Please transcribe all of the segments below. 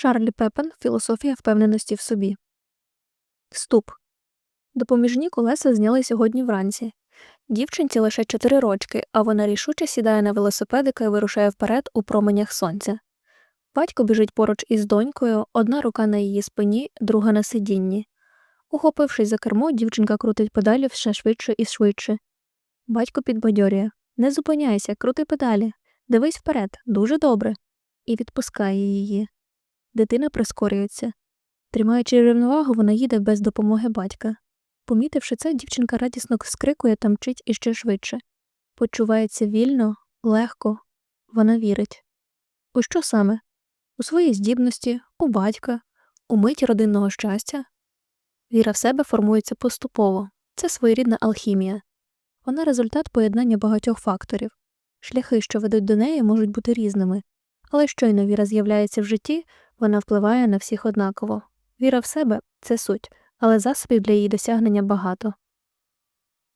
Шарлі Пепен Філософія впевненості в собі. Вступ. Допоміжні колеса зняли сьогодні вранці. Дівчинці лише чотири рочки, а вона рішуче сідає на велосипедика і вирушає вперед у променях сонця. Батько біжить поруч із донькою, одна рука на її спині, друга на сидінні. Ухопившись за кермо, дівчинка крутить педалі все швидше і швидше. Батько підбадьорює Не зупиняйся, крути педалі. Дивись вперед, дуже добре. І відпускає її. Дитина прискорюється. Тримаючи рівновагу, вона їде без допомоги батька. Помітивши це, дівчинка радісно скрикує та мчить іще швидше. Почувається вільно, легко, вона вірить. У що саме? У свої здібності, у батька, у миті родинного щастя. Віра в себе формується поступово це своєрідна алхімія. Вона результат поєднання багатьох факторів. Шляхи, що ведуть до неї, можуть бути різними, але щойно віра з'являється в житті, вона впливає на всіх однаково. Віра в себе це суть, але засобів для її досягнення багато.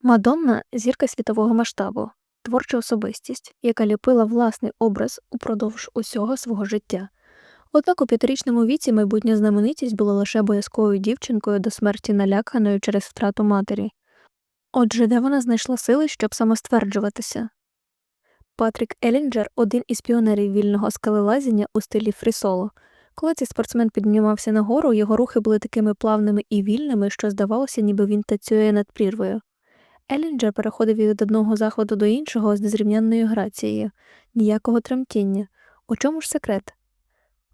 Мадонна зірка світового масштабу, творча особистість, яка ліпила власний образ упродовж усього свого життя. Однак у п'ятирічному віці майбутня знаменитість була лише боязковою дівчинкою до смерті наляканою через втрату матері. Отже, де вона знайшла сили, щоб самостверджуватися? Патрік Елінджер один із піонерів вільного скалелазіння у стилі фрісоло. Коли цей спортсмен піднімався нагору, його рухи були такими плавними і вільними, що здавалося, ніби він танцює над прірвою. Елінджер переходив від одного заходу до іншого з незрівнянною грацією, ніякого тремтіння. У чому ж секрет?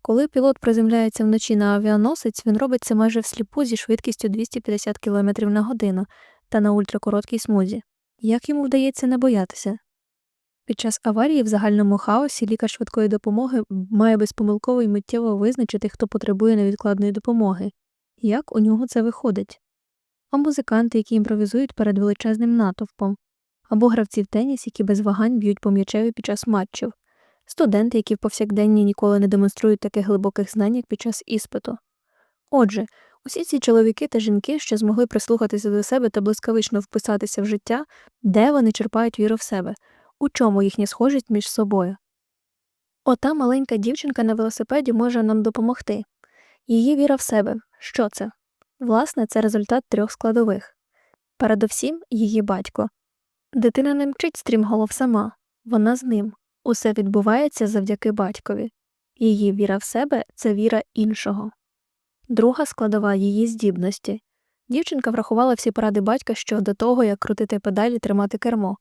Коли пілот приземляється вночі на авіаносець, він робить це майже всліпу зі швидкістю 250 км на годину та на ультракороткій смузі. Як йому вдається не боятися? Під час аварії в загальному хаосі лікар швидкої допомоги має безпомилково і миттєво визначити, хто потребує невідкладної допомоги, як у нього це виходить, а музиканти, які імпровізують перед величезним натовпом, або гравці в теніс, які без вагань б'ють по м'ячеві під час матчів, студенти, які в повсякденні ніколи не демонструють таких глибоких знань, як під час іспиту. Отже, усі ці чоловіки та жінки, що змогли прислухатися до себе та блискавично вписатися в життя, де вони черпають віру в себе у чому їхня схожість між собою. Ота маленька дівчинка на велосипеді може нам допомогти. Її віра в себе. Що це? Власне, це результат трьох складових. Передовсім її батько. Дитина не мчить стрімголов сама, вона з ним. Усе відбувається завдяки батькові. Її віра в себе це віра іншого. Друга складова її здібності. Дівчинка врахувала всі поради батька щодо того, як крутити педалі тримати кермо,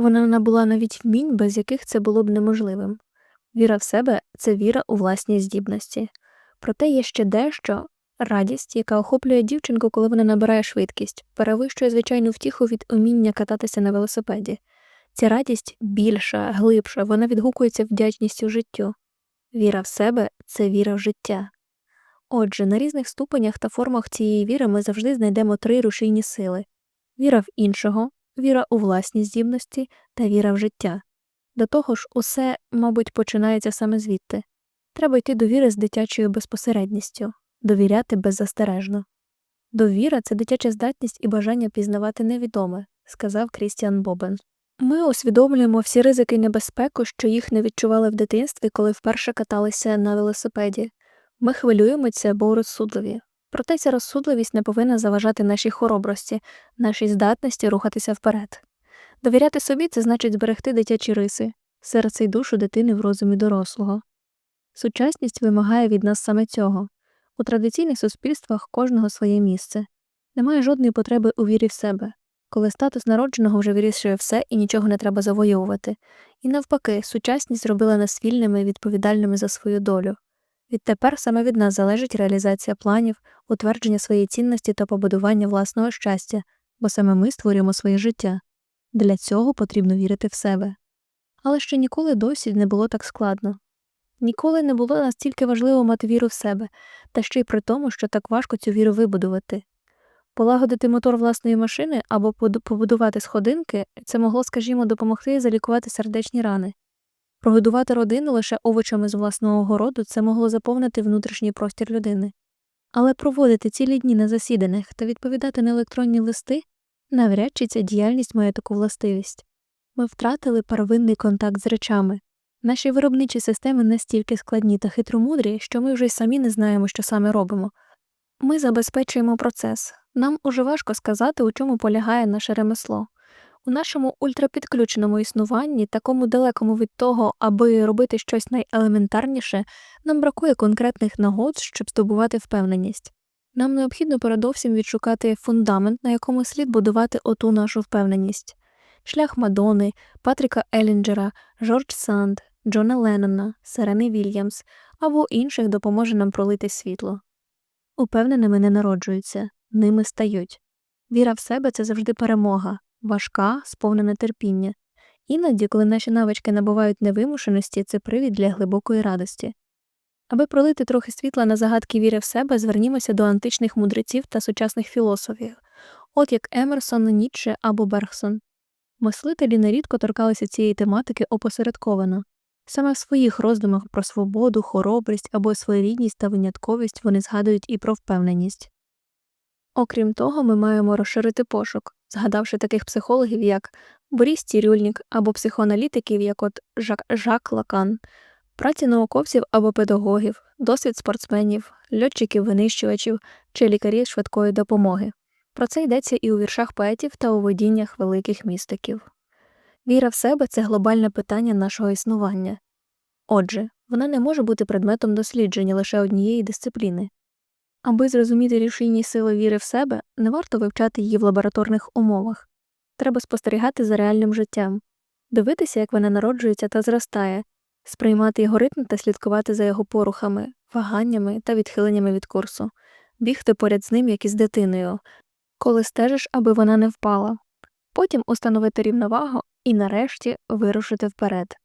вона набула навіть вмінь, без яких це було б неможливим. Віра в себе це віра у власні здібності. Проте є ще дещо радість, яка охоплює дівчинку, коли вона набирає швидкість, перевищує звичайну втіху від уміння кататися на велосипеді. Ця радість більша, глибша, вона відгукується вдячністю життю. Віра в себе це віра в життя. Отже, на різних ступенях та формах цієї віри ми завжди знайдемо три рушійні сили віра в іншого, віра у власні здібності та віра в життя. До того ж, усе, мабуть, починається саме звідти. Треба йти до віри з дитячою безпосередністю, довіряти беззастережно. Довіра це дитяча здатність і бажання пізнавати невідоме, сказав Крістіан Бобен. Ми усвідомлюємо всі ризики і небезпеку, що їх не відчували в дитинстві, коли вперше каталися на велосипеді. Ми хвилюємося, бо розсудливі. Проте ця розсудливість не повинна заважати нашій хоробрості, нашій здатності рухатися вперед. Довіряти собі це значить зберегти дитячі риси, серце й душу дитини в розумі дорослого. Сучасність вимагає від нас саме цього. У традиційних суспільствах кожного своє місце. Немає жодної потреби у вірі в себе, коли статус народженого вже вирішує все і нічого не треба завоювати. І навпаки, сучасність зробила нас вільними і відповідальними за свою долю. Відтепер саме від нас залежить реалізація планів, утвердження своєї цінності та побудування власного щастя, бо саме ми створюємо своє життя. Для цього потрібно вірити в себе. Але ще ніколи досі не було так складно. Ніколи не було настільки важливо мати віру в себе, та ще й при тому, що так важко цю віру вибудувати. Полагодити мотор власної машини або побудувати сходинки це могло, скажімо, допомогти залікувати сердечні рани. Прогодувати родину лише овочами з власного городу це могло заповнити внутрішній простір людини. Але проводити цілі дні на засіданнях та відповідати на електронні листи навряд чи ця діяльність має таку властивість. Ми втратили первинний контакт з речами, Наші виробничі системи настільки складні та хитромудрі, що ми вже й самі не знаємо, що саме робимо. Ми забезпечуємо процес. Нам уже важко сказати, у чому полягає наше ремесло. У нашому ультрапідключеному існуванні, такому далекому від того, аби робити щось найелементарніше, нам бракує конкретних нагод, щоб здобувати впевненість. Нам необхідно передовсім відшукати фундамент, на якому слід будувати оту нашу впевненість. Шлях Мадони, Патріка Елінджера, Жордж Санд, Джона Леннона, Сирени Вільямс або інших допоможе нам пролити світло. Упевненими не народжуються, ними стають. Віра в себе це завжди перемога, важка, сповнена терпіння. Іноді, коли наші навички набувають невимушеності, це привід для глибокої радості. Аби пролити трохи світла на загадки віри в себе, звернімося до античних мудреців та сучасних філософів, от як Емерсон, Ніцше або Бергсон. Мислителі нерідко торкалися цієї тематики опосередковано. Саме в своїх роздумах про свободу, хоробрість або своєрідність та винятковість вони згадують і про впевненість. Окрім того, ми маємо розширити пошук, згадавши таких психологів, як Боріс Тірюльнік або психоаналітиків, як от Жак, Жак Лакан, праці науковців або педагогів, досвід спортсменів, льотчиків-винищувачів чи лікарів швидкої допомоги. Про це йдеться і у віршах поетів та у видіннях великих містиків. Віра в себе це глобальне питання нашого існування. Отже, вона не може бути предметом дослідження лише однієї дисципліни. Аби зрозуміти рішійні сили віри в себе, не варто вивчати її в лабораторних умовах. Треба спостерігати за реальним життям, дивитися, як вона народжується та зростає, сприймати його ритм та слідкувати за його порухами, ваганнями та відхиленнями від курсу, бігти поряд з ним, як із дитиною, коли стежиш, аби вона не впала, потім установити рівновагу і нарешті вирушити вперед.